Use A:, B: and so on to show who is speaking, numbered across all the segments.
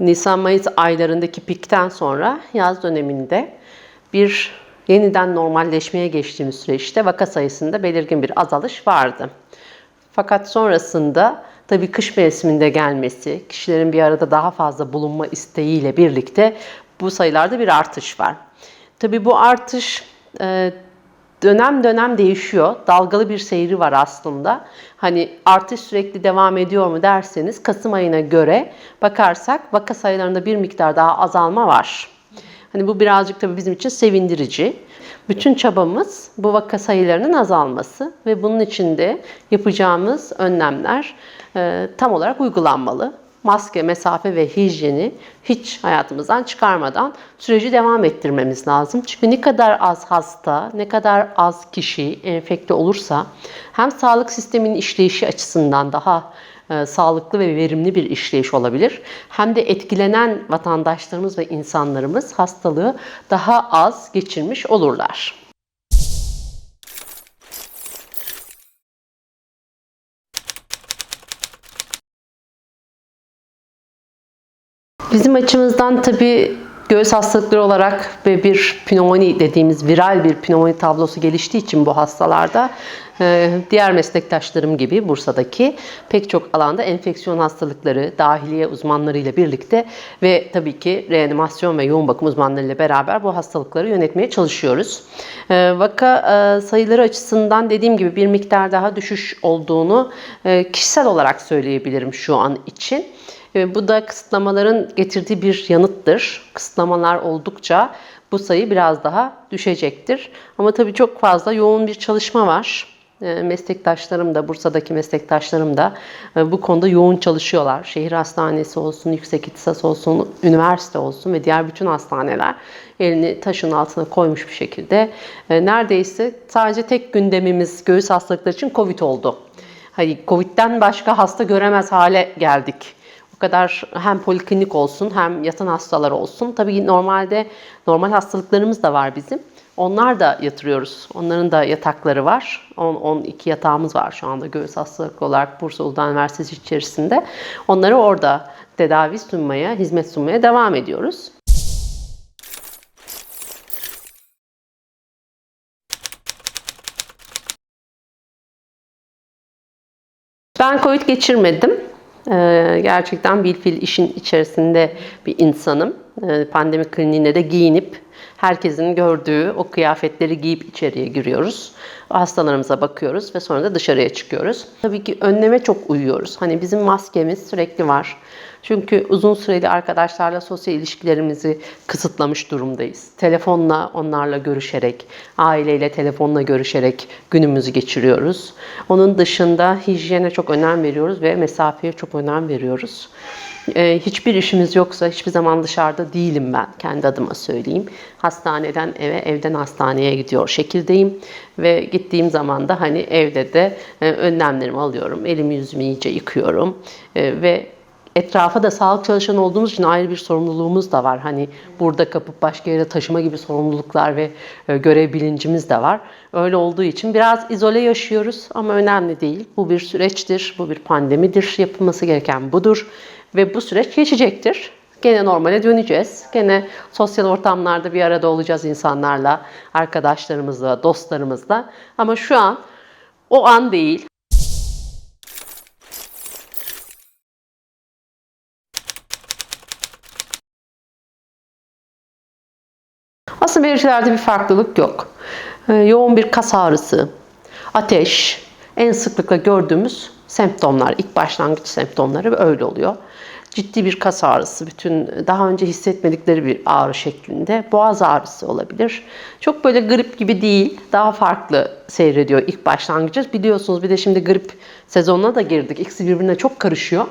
A: Nisan-Mayıs aylarındaki pikten sonra yaz döneminde bir yeniden normalleşmeye geçtiğimiz süreçte vaka sayısında belirgin bir azalış vardı. Fakat sonrasında tabii kış mevsiminde gelmesi, kişilerin bir arada daha fazla bulunma isteğiyle birlikte bu sayılarda bir artış var. Tabii bu artış e, dönem dönem değişiyor. Dalgalı bir seyri var aslında. Hani artış sürekli devam ediyor mu derseniz Kasım ayına göre bakarsak vaka sayılarında bir miktar daha azalma var. Hani bu birazcık tabii bizim için sevindirici. Bütün çabamız bu vaka sayılarının azalması ve bunun için de yapacağımız önlemler e, tam olarak uygulanmalı. Maske, mesafe ve hijyeni hiç hayatımızdan çıkarmadan süreci devam ettirmemiz lazım. Çünkü ne kadar az hasta, ne kadar az kişi enfekte olursa hem sağlık sisteminin işleyişi açısından daha e, sağlıklı ve verimli bir işleyiş olabilir. Hem de etkilenen vatandaşlarımız ve insanlarımız hastalığı daha az geçirmiş olurlar. Bizim açımızdan tabii göğüs hastalıkları olarak ve bir pnömoni dediğimiz viral bir pnömoni tablosu geliştiği için bu hastalarda e, diğer meslektaşlarım gibi Bursa'daki pek çok alanda enfeksiyon hastalıkları, dahiliye uzmanlarıyla birlikte ve tabii ki reanimasyon ve yoğun bakım uzmanlarıyla beraber bu hastalıkları yönetmeye çalışıyoruz. E, vaka e, sayıları açısından dediğim gibi bir miktar daha düşüş olduğunu kişisel olarak söyleyebilirim şu an için. E, bu da kısıtlamaların getirdiği bir yanıttır. Kısıtlamalar oldukça bu sayı biraz daha düşecektir. Ama tabii çok fazla yoğun bir çalışma var. E, meslektaşlarım da, Bursa'daki meslektaşlarım da e, bu konuda yoğun çalışıyorlar. Şehir hastanesi olsun, yüksek ihtisas olsun, üniversite olsun ve diğer bütün hastaneler elini taşın altına koymuş bir şekilde. Neredeyse sadece tek gündemimiz göğüs hastalıkları için Covid oldu. Hani Covid'den başka hasta göremez hale geldik kadar hem poliklinik olsun hem yatan hastalar olsun. Tabii normalde normal hastalıklarımız da var bizim. Onlar da yatırıyoruz. Onların da yatakları var. 10-12 yatağımız var şu anda göğüs hastalıklı olarak Bursa Uludağ Üniversitesi içerisinde. Onları orada tedavi sunmaya, hizmet sunmaya devam ediyoruz. Ben COVID geçirmedim. Ee, gerçekten bilfil işin içerisinde bir insanım. Ee, pandemi kliniğine de giyinip herkesin gördüğü o kıyafetleri giyip içeriye giriyoruz. Hastalarımıza bakıyoruz ve sonra da dışarıya çıkıyoruz. Tabii ki önleme çok uyuyoruz. Hani bizim maskemiz sürekli var. Çünkü uzun süreli arkadaşlarla sosyal ilişkilerimizi kısıtlamış durumdayız. Telefonla onlarla görüşerek, aileyle telefonla görüşerek günümüzü geçiriyoruz. Onun dışında hijyene çok önem veriyoruz ve mesafeye çok önem veriyoruz. Ee, hiçbir işimiz yoksa hiçbir zaman dışarıda değilim ben kendi adıma söyleyeyim. Hastaneden eve, evden hastaneye gidiyor şekildeyim ve gittiğim zaman da hani evde de e, önlemlerimi alıyorum. Elimi yüzümü iyice yıkıyorum e, ve etrafa da sağlık çalışanı olduğumuz için ayrı bir sorumluluğumuz da var. Hani burada kapıp başka yere taşıma gibi sorumluluklar ve e, görev bilincimiz de var. Öyle olduğu için biraz izole yaşıyoruz ama önemli değil. Bu bir süreçtir, bu bir pandemidir. Yapılması gereken budur ve bu süreç geçecektir. Gene normale döneceğiz. Gene sosyal ortamlarda bir arada olacağız insanlarla, arkadaşlarımızla, dostlarımızla. Ama şu an o an değil. Aslında belirtilerde bir farklılık yok. Ee, yoğun bir kas ağrısı, ateş, en sıklıkla gördüğümüz semptomlar, ilk başlangıç semptomları öyle oluyor. Ciddi bir kas ağrısı, bütün daha önce hissetmedikleri bir ağrı şeklinde. Boğaz ağrısı olabilir. Çok böyle grip gibi değil, daha farklı seyrediyor ilk başlangıcı. Biliyorsunuz bir de şimdi grip sezonuna da girdik. İkisi birbirine çok karışıyor.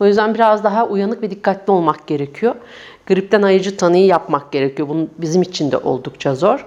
A: O yüzden biraz daha uyanık ve dikkatli olmak gerekiyor. Gripten ayıcı tanıyı yapmak gerekiyor. Bunun bizim için de oldukça zor.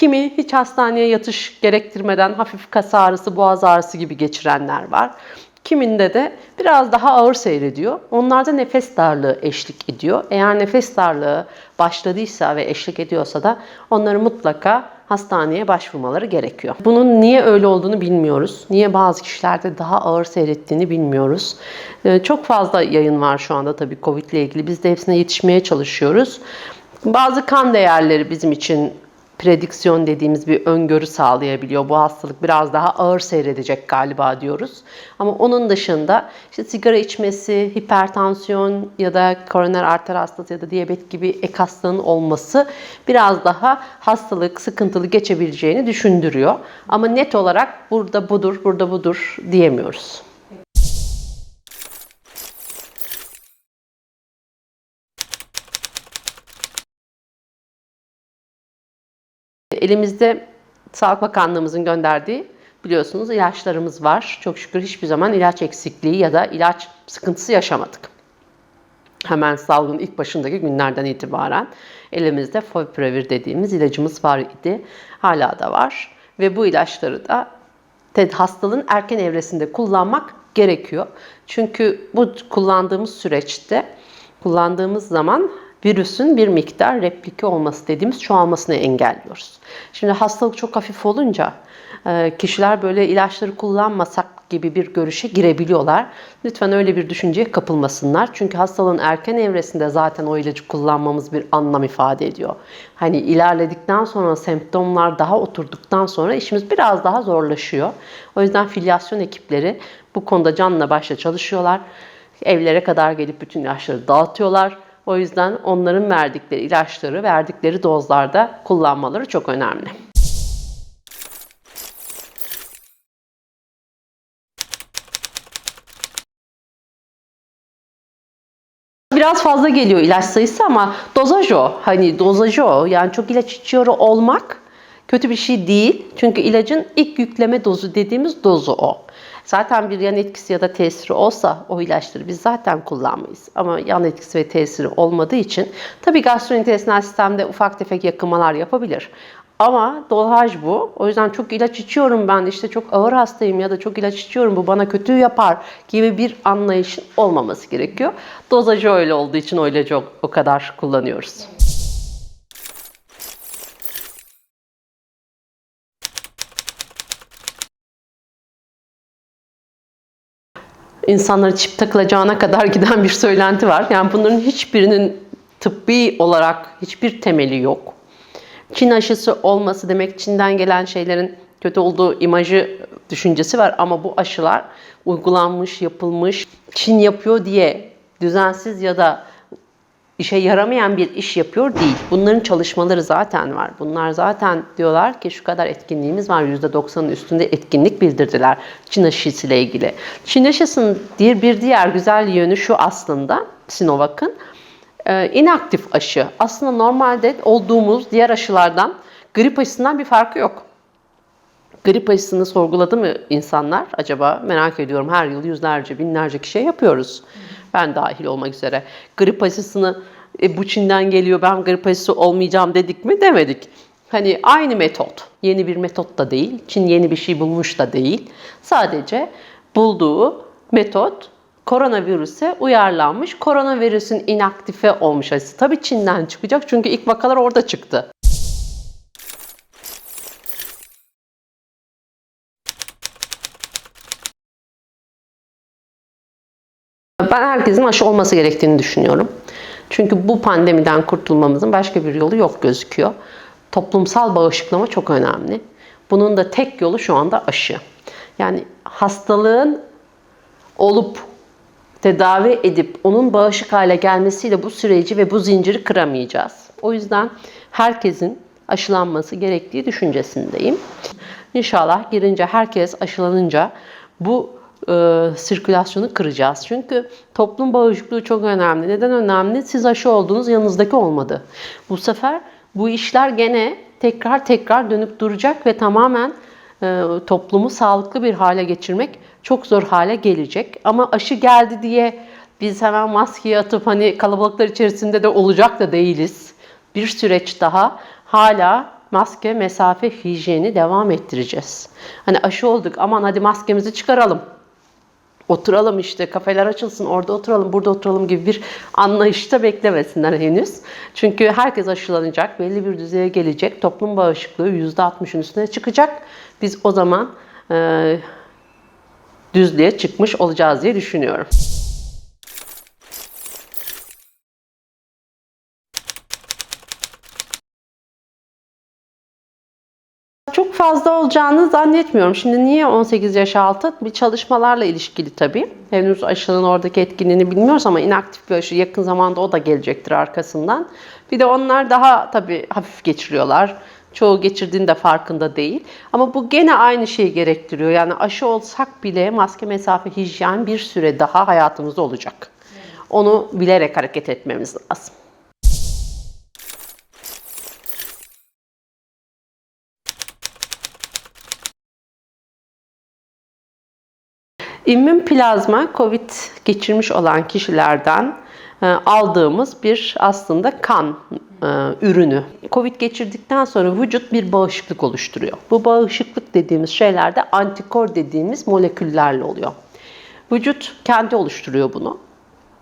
A: Kimi hiç hastaneye yatış gerektirmeden hafif kas ağrısı, boğaz ağrısı gibi geçirenler var. Kiminde de biraz daha ağır seyrediyor. Onlarda nefes darlığı eşlik ediyor. Eğer nefes darlığı başladıysa ve eşlik ediyorsa da onları mutlaka hastaneye başvurmaları gerekiyor. Bunun niye öyle olduğunu bilmiyoruz. Niye bazı kişilerde daha ağır seyrettiğini bilmiyoruz. Ee, Çok fazla yayın var şu anda tabii COVID ile ilgili. Biz de hepsine yetişmeye çalışıyoruz. Bazı kan değerleri bizim için prediksiyon dediğimiz bir öngörü sağlayabiliyor. Bu hastalık biraz daha ağır seyredecek galiba diyoruz. Ama onun dışında işte sigara içmesi, hipertansiyon ya da koroner arter hastası ya da diyabet gibi ek hastalığın olması biraz daha hastalık sıkıntılı geçebileceğini düşündürüyor. Ama net olarak burada budur, burada budur diyemiyoruz. Elimizde Sağlık Bakanlığımızın gönderdiği biliyorsunuz ilaçlarımız var. Çok şükür hiçbir zaman ilaç eksikliği ya da ilaç sıkıntısı yaşamadık. Hemen salgının ilk başındaki günlerden itibaren elimizde Favipiravir dediğimiz ilacımız var idi. Hala da var ve bu ilaçları da hastalığın erken evresinde kullanmak gerekiyor. Çünkü bu kullandığımız süreçte kullandığımız zaman virüsün bir miktar replike olması dediğimiz çoğalmasını engelliyoruz. Şimdi hastalık çok hafif olunca e, kişiler böyle ilaçları kullanmasak gibi bir görüşe girebiliyorlar. Lütfen öyle bir düşünceye kapılmasınlar. Çünkü hastalığın erken evresinde zaten o ilacı kullanmamız bir anlam ifade ediyor. Hani ilerledikten sonra semptomlar daha oturduktan sonra işimiz biraz daha zorlaşıyor. O yüzden filyasyon ekipleri bu konuda canla başla çalışıyorlar. Evlere kadar gelip bütün ilaçları dağıtıyorlar. O yüzden onların verdikleri ilaçları verdikleri dozlarda kullanmaları çok önemli. Biraz fazla geliyor ilaç sayısı ama dozaj o. Hani dozajı o. Yani çok ilaç içiyor olmak kötü bir şey değil. Çünkü ilacın ilk yükleme dozu dediğimiz dozu o. Zaten bir yan etkisi ya da tesiri olsa o ilaçları biz zaten kullanmayız. Ama yan etkisi ve tesiri olmadığı için tabii gastrointestinal sistemde ufak tefek yakınmalar yapabilir. Ama dozaj bu. O yüzden çok ilaç içiyorum ben işte çok ağır hastayım ya da çok ilaç içiyorum bu bana kötü yapar gibi bir anlayışın olmaması gerekiyor. Dozajı öyle olduğu için o ilacı o, kadar kullanıyoruz. İnsanlara çip takılacağına kadar giden bir söylenti var. Yani bunların hiçbirinin tıbbi olarak hiçbir temeli yok. Çin aşısı olması demek Çin'den gelen şeylerin kötü olduğu imajı düşüncesi var ama bu aşılar uygulanmış, yapılmış, Çin yapıyor diye düzensiz ya da işe yaramayan bir iş yapıyor değil. Bunların çalışmaları zaten var. Bunlar zaten diyorlar ki şu kadar etkinliğimiz var. %90'ın üstünde etkinlik bildirdiler Çin aşısıyla ilgili. Çin aşısının bir, diğer güzel yönü şu aslında Sinovac'ın e, inaktif aşı. Aslında normalde olduğumuz diğer aşılardan grip aşısından bir farkı yok. Grip aşısını sorguladı mı insanlar acaba? Merak ediyorum. Her yıl yüzlerce, binlerce kişiye yapıyoruz. Ben dahil olmak üzere. Grip aşısını e, bu Çin'den geliyor ben grip aşısı olmayacağım dedik mi? Demedik. Hani aynı metot. Yeni bir metot da değil. Çin yeni bir şey bulmuş da değil. Sadece bulduğu metot koronavirüse uyarlanmış. Koronavirüsün inaktife olmuş aşısı. Tabii Çin'den çıkacak çünkü ilk vakalar orada çıktı. Ben herkesin aşı olması gerektiğini düşünüyorum. Çünkü bu pandemiden kurtulmamızın başka bir yolu yok gözüküyor. Toplumsal bağışıklama çok önemli. Bunun da tek yolu şu anda aşı. Yani hastalığın olup tedavi edip onun bağışık hale gelmesiyle bu süreci ve bu zinciri kıramayacağız. O yüzden herkesin aşılanması gerektiği düşüncesindeyim. İnşallah girince herkes aşılanınca bu e, sirkülasyonu kıracağız. Çünkü toplum bağışıklığı çok önemli. Neden önemli? Siz aşı oldunuz, yanınızdaki olmadı. Bu sefer bu işler gene tekrar tekrar dönüp duracak ve tamamen e, toplumu sağlıklı bir hale geçirmek çok zor hale gelecek. Ama aşı geldi diye biz hemen maskeyi atıp hani kalabalıklar içerisinde de olacak da değiliz. Bir süreç daha hala maske, mesafe, hijyeni devam ettireceğiz. Hani aşı olduk aman hadi maskemizi çıkaralım oturalım işte kafeler açılsın orada oturalım burada oturalım gibi bir anlayışta beklemesinler henüz. Çünkü herkes aşılanacak belli bir düzeye gelecek toplum bağışıklığı %60'ın üstüne çıkacak. Biz o zaman e, düzlüğe çıkmış olacağız diye düşünüyorum. Çok fazla olacağını zannetmiyorum. Şimdi niye 18 yaş altı? Bir çalışmalarla ilişkili tabii. Henüz aşının oradaki etkinliğini bilmiyoruz ama inaktif bir aşı yakın zamanda o da gelecektir arkasından. Bir de onlar daha tabii hafif geçiriyorlar. Çoğu geçirdiğinin de farkında değil. Ama bu gene aynı şeyi gerektiriyor. Yani aşı olsak bile maske, mesafe, hijyen bir süre daha hayatımızda olacak. Onu bilerek hareket etmemiz lazım. İmmün plazma COVID geçirmiş olan kişilerden e, aldığımız bir aslında kan e, ürünü. COVID geçirdikten sonra vücut bir bağışıklık oluşturuyor. Bu bağışıklık dediğimiz şeylerde antikor dediğimiz moleküllerle oluyor. Vücut kendi oluşturuyor bunu.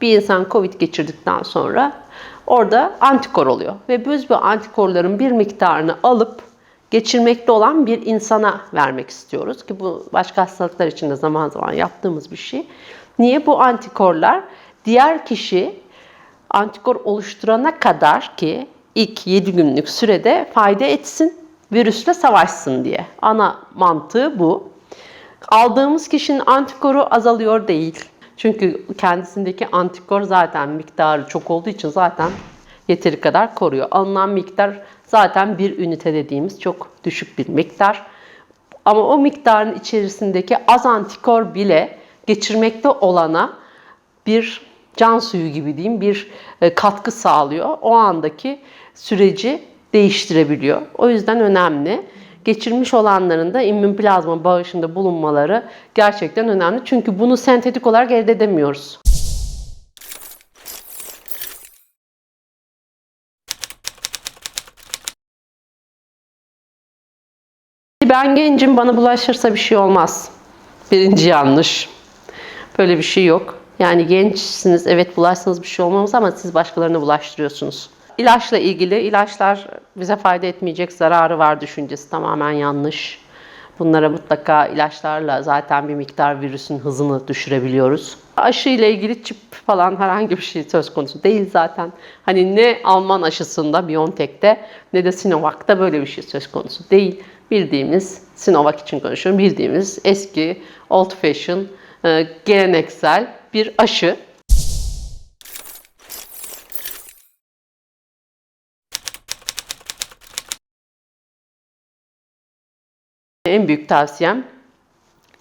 A: Bir insan COVID geçirdikten sonra orada antikor oluyor. Ve biz bu antikorların bir miktarını alıp geçirmekte olan bir insana vermek istiyoruz ki bu başka hastalıklar için de zaman zaman yaptığımız bir şey. Niye bu antikorlar diğer kişi antikor oluşturana kadar ki ilk 7 günlük sürede fayda etsin, virüsle savaşsın diye. Ana mantığı bu. Aldığımız kişinin antikoru azalıyor değil. Çünkü kendisindeki antikor zaten miktarı çok olduğu için zaten yeteri kadar koruyor. Alınan miktar zaten bir ünite dediğimiz çok düşük bir miktar. Ama o miktarın içerisindeki az antikor bile geçirmekte olana bir can suyu gibi diyeyim bir e, katkı sağlıyor. O andaki süreci değiştirebiliyor. O yüzden önemli. Geçirmiş olanların da immün plazma bağışında bulunmaları gerçekten önemli. Çünkü bunu sentetik olarak elde edemiyoruz. Ben gencim bana bulaşırsa bir şey olmaz. Birinci yanlış. Böyle bir şey yok. Yani gençsiniz evet bulaşsanız bir şey olmaz ama siz başkalarına bulaştırıyorsunuz. İlaçla ilgili ilaçlar bize fayda etmeyecek zararı var düşüncesi tamamen yanlış. Bunlara mutlaka ilaçlarla zaten bir miktar virüsün hızını düşürebiliyoruz. Aşı ile ilgili çip falan herhangi bir şey söz konusu değil zaten. Hani ne Alman aşısında BioNTech'te ne de Sinovac'ta böyle bir şey söz konusu değil. Bildiğimiz Sinovac için konuşuyorum. Bildiğimiz eski old fashion e, geleneksel bir aşı. En büyük tavsiyem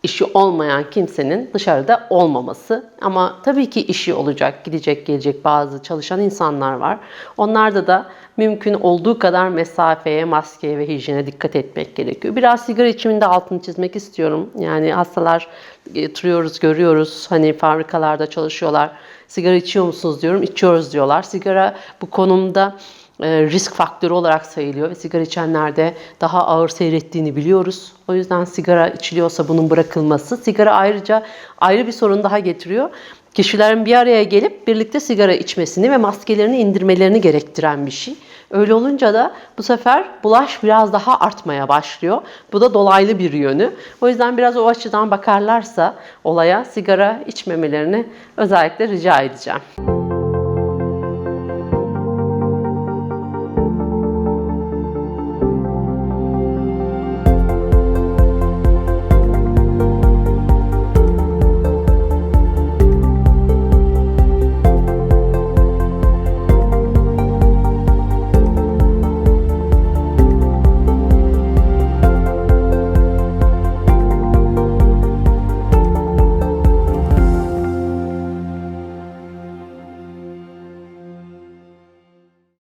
A: işi olmayan kimsenin dışarıda olmaması. Ama tabii ki işi olacak, gidecek, gelecek bazı çalışan insanlar var. Onlarda da mümkün olduğu kadar mesafeye, maskeye ve hijyene dikkat etmek gerekiyor. Biraz sigara içiminde altını çizmek istiyorum. Yani hastalar getiriyoruz, görüyoruz. Hani fabrikalarda çalışıyorlar. Sigara içiyor musunuz diyorum. İçiyoruz diyorlar. Sigara bu konumda risk faktörü olarak sayılıyor ve sigara içenlerde daha ağır seyrettiğini biliyoruz. O yüzden sigara içiliyorsa bunun bırakılması. Sigara ayrıca ayrı bir sorun daha getiriyor. Kişilerin bir araya gelip birlikte sigara içmesini ve maskelerini indirmelerini gerektiren bir şey. Öyle olunca da bu sefer bulaş biraz daha artmaya başlıyor. Bu da dolaylı bir yönü. O yüzden biraz o açıdan bakarlarsa olaya sigara içmemelerini özellikle rica edeceğim.